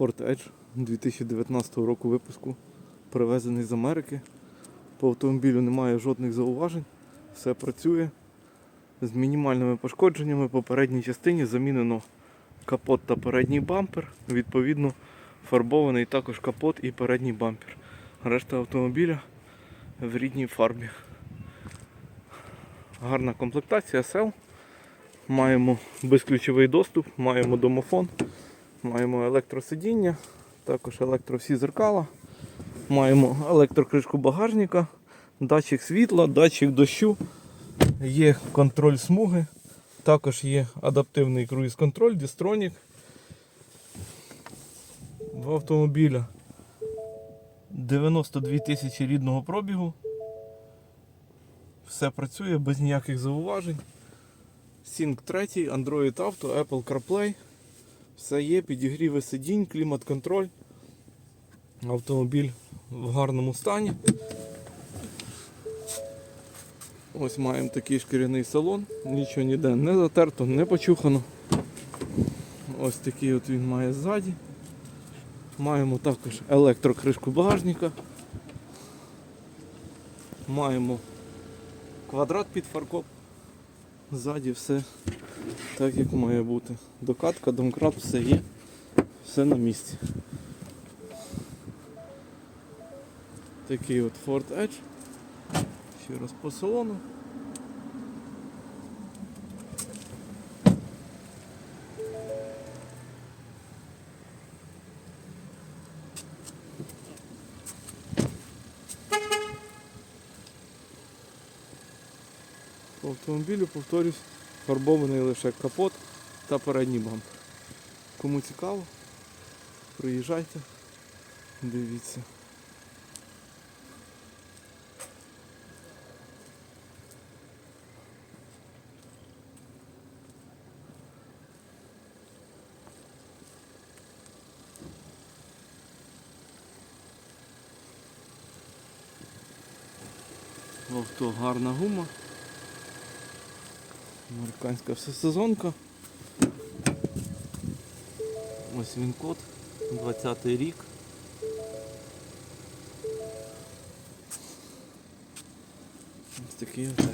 Ford Edge 2019 року випуску, привезений з Америки. По автомобілю немає жодних зауважень, все працює з мінімальними пошкодженнями. По передній частині замінено капот та передній бампер. Відповідно, фарбований також капот і передній бампер. Решта автомобіля в рідній фарбі. Гарна комплектація SL. Маємо безключовий доступ, маємо домофон, маємо електросидіння, також електро всі зеркала, маємо електрокришку багажника, датчик світла, датчик дощу, є контроль смуги, також є адаптивний круїз-контроль, дістронік. В автомобіля 92 тисячі рідного пробігу. Все працює без ніяких зауважень. Sync 3, Android Auto, Apple CarPlay. Все є, підігріви сидінь, клімат-контроль. Автомобіль в гарному стані. Ось маємо такий шкіряний салон, нічого ніде не затерто, не почухано. Ось такий от він має ззаді. Маємо також електрокришку багажника. Маємо квадрат під фаркоп. Ззаді все так, як має бути. Докатка, домкрат, все є, все на місці. Такий от Ford Edge. Ще раз по салону. По автомобілю, повторюсь, фарбований лише капот та передній бампер. Кому цікаво, приїжджайте, дивіться. Авто гарна гума. Американська всесезонка. Ось він код, 20-й рік. Ось такий ось.